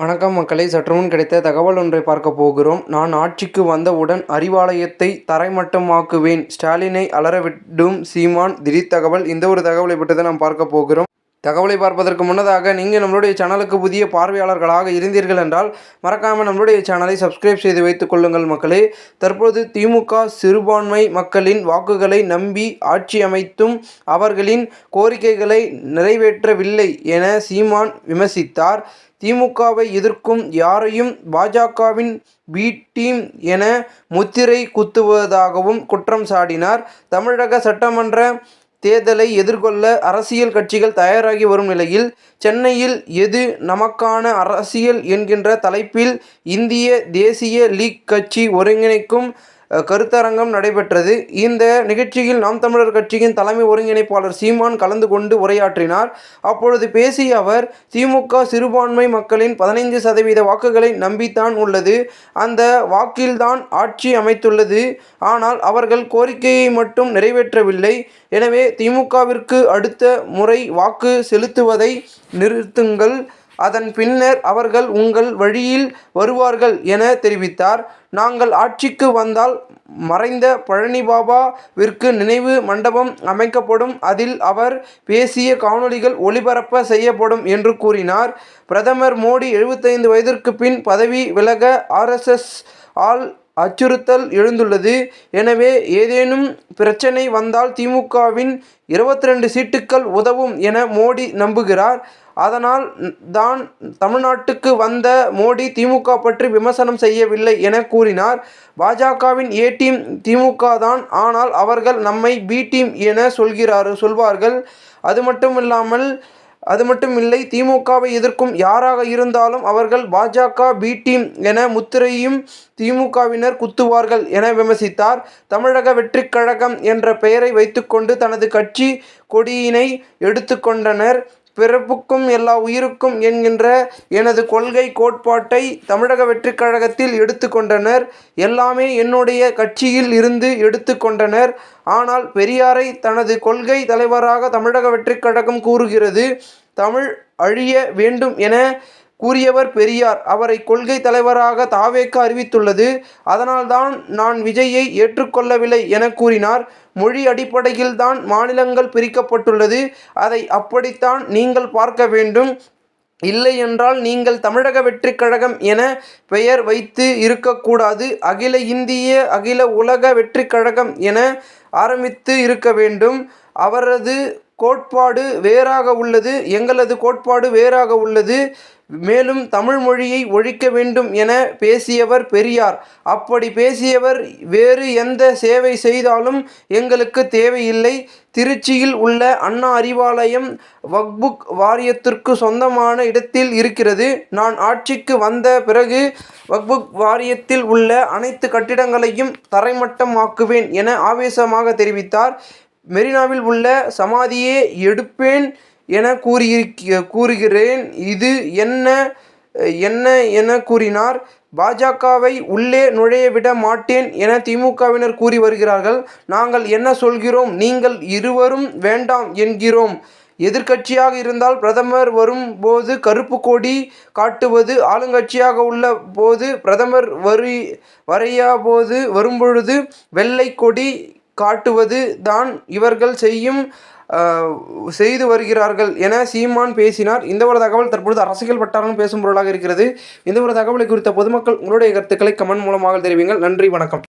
வணக்கம் மக்களை. சற்றுமுன் கிடைத்த தகவல் ஒன்றை பார்க்க போகிறோம். நான் ஆட்சிக்கு வந்தவுடன் அறிவாலயத்தை தரைமட்டமாக்குவேன். ஸ்டாலினை அலறவிடும் சீமான். திடீர் தகவல். இந்த ஒரு தகவலை பற்றி தான் நாம் பார்க்க போகிறோம். தகவலை பார்ப்பதற்கு முன்னதாக நீங்கள் நம்மளுடைய சேனலுக்கு புதிய பார்வையாளர்களாக இருந்தீர்கள் என்றால் மறக்காமல் நம்மளுடைய சேனலை சப்ஸ்கிரைப் செய்து வைத்துக் கொள்ளுங்கள் மக்களே. தற்போது திமுக சிறுபான்மை மக்களின் வாக்குகளை நம்பி ஆட்சி அமைத்தும் அவர்களின் கோரிக்கைகளை நிறைவேற்றவில்லை என சீமான் விமர்சித்தார். திமுகவை எதிர்க்கும் யாரையும் பாஜகவின் பி டீம் என முத்திரை குத்துவதாகவும் குற்றம் சாடினார் தமிழக சட்டமன்ற தேர்தலை எதிர்கொள்ள அரசியல் கட்சிகள் தயாராகி வரும் நிலையில் சென்னையில் எது நமக்கான அரசியல் என்கின்ற தலைப்பில் இந்திய தேசிய லீக் கட்சி ஒருங்கிணைக்கும் கருத்தரங்கம் நடைபெற்றது. இந்த நிகழ்ச்சியில் நாம் தமிழர் கட்சியின் தலைமை ஒருங்கிணைப்பாளர் சீமான் கலந்து கொண்டு உரையாற்றினார். அப்பொழுது பேசிய அவர் திமுக சிறுபான்மை மக்களின் பதினைந்து சதவீத வாக்குகளை நம்பித்தான் உள்ளது. அந்த வாக்கில்தான் ஆட்சி அமைத்துள்ளது. ஆனால் அவர்கள் கோரிக்கையை மட்டும் நிறைவேற்றவில்லை. எனவே திமுகவிற்கு அடுத்த முறை வாக்கு செலுத்துவதை நிறுத்துங்கள். அதன் பின்னர் அவர்கள் உங்கள் வழியில் வருவார்கள் என தெரிவித்தார். நாங்கள் ஆட்சிக்கு வந்தால் மறைந்த பழனிபாபாவிற்கு நினைவு மண்டபம் அமைக்கப்படும். அதில் அவர் பேசிய காணொளிகள் ஒளிபரப்ப செய்யப்படும் என்று கூறினார். பிரதமர் மோடி எழுபத்தைந்து வயதிற்கு பின் பதவி விலக ஆர்எஸ்எஸ் ஆல் அச்சுறுத்தல் எழுந்துள்ளது. எனவே ஏதேனும் பிரச்சனை வந்தால் திமுகவின் இருபத்தி ரெண்டு சீட்டுக்கள் உதவும் என மோடி நம்புகிறார். அதனால் தான் தமிழ்நாட்டுக்கு வந்த மோடி திமுக பற்றி விமர்சனம் செய்யவில்லை என கூறினார். பாஜகவின் ஏ டீம் திமுக தான். ஆனால் அவர்கள் நம்மை பி டீம் என சொல்கிறார் சொல்வார்கள். அது மட்டும் இல்லாமல் அது மட்டும் இல்லை திமுகவை எதிர்க்கும் யாராக இருந்தாலும் அவர்கள் பாஜக பி டீம் என முத்திரையும் திமுகவினர் குத்துவார்கள் என விமர்சித்தார். தமிழக வெற்றிக் கழகம் என்ற பெயரை வைத்துக்கொண்டு தனது கட்சி கொடியினை எடுத்துக்கொண்டனர் பிறப்புக்கும் எல்லா உயிருக்கும் என்கின்ற எனது கொள்கை கோட்பாட்டை தமிழக வெற்றிக் கழகத்தில் எடுத்துக்கொண்டனர் எல்லாமே என்னுடைய கட்சியில் இருந்து எடுத்துக்கொண்டனர் ஆனால் பெரியாரை தனது கொள்கை தலைவராக தமிழக வெற்றிக் கழகம் கூறுகிறது. தமிழ் அழிய வேண்டும் என கூறியவர் பெரியார். அவரை கொள்கை தலைவராக தாவேக்க அறிவித்துள்ளது. அதனால்தான் நான் விஜயை ஏற்றுக்கொள்ளவில்லை என கூறினார். மொழி அடிப்படையில் தான் மாநிலங்கள் பிரிக்கப்பட்டுள்ளது. அதை அப்படித்தான் நீங்கள் பார்க்க வேண்டும். இல்லை என்றால் நீங்கள் தமிழக வெற்றிக் கழகம் என பெயர் வைத்து இருக்கக்கூடாது அகில இந்திய அகில உலக வெற்றிக் கழகம் என ஆரம்பித்து இருக்க வேண்டும். அவரது கோட்பாடு வேறாக உள்ளது எங்களது கோட்பாடு வேறாக உள்ளது. மேலும் தமிழ் மொழியை ஒழிக்க வேண்டும் என பேசியவர் பெரியார். அப்படி பேசியவர் வேறு எந்த சேவை செய்தாலும் எங்களுக்கு தேவையில்லை. திருச்சியில் உள்ள அண்ணா அறிவாலயம் வக்புக் வாரியத்திற்கு சொந்தமான இடத்தில் இருக்கிறது. நான் ஆட்சிக்கு வந்த பிறகு வக்புக் வாரியத்தில் உள்ள அனைத்து கட்டிடங்களையும் தரைமட்டமாக்குவேன் என ஆவேசமாக தெரிவித்தார். மெரினாவில் உள்ள சமாதியே எடுப்பேன் என கூறியிருக்க கூறுகிறேன். இது என்ன என்ன என கூறினார். பாஜகவை உள்ளே நுழைய விட மாட்டேன் என திமுகவினர் கூறி வருகிறார்கள். நாங்கள் என்ன சொல்கிறோம்? நீங்கள் இருவரும் வேண்டாம் என்கிறோம். எதிர்க்கட்சியாக இருந்தால் பிரதமர் வரும்போது கருப்பு கொடி காட்டுவது ஆளுங்கட்சியாக உள்ள போது பிரதமர் வரி வரையா போது வரும்பொழுது வெள்ளை கொடி காட்டுவது தான் இவர்கள் செய்யும் செய்து வருகிறார்கள் என சீமான் பேசினார். இந்த ஒரு தகவல் தற்பொழுது அரசியல் வட்டாரம் பேசும் பொருளாக இருக்கிறது. இந்த ஒரு தகவலை குறித்த பொதுமக்கள் உங்களுடைய கருத்துக்களை கமெண்ட் மூலமாக தெரிவிங்கள். நன்றி வணக்கம்.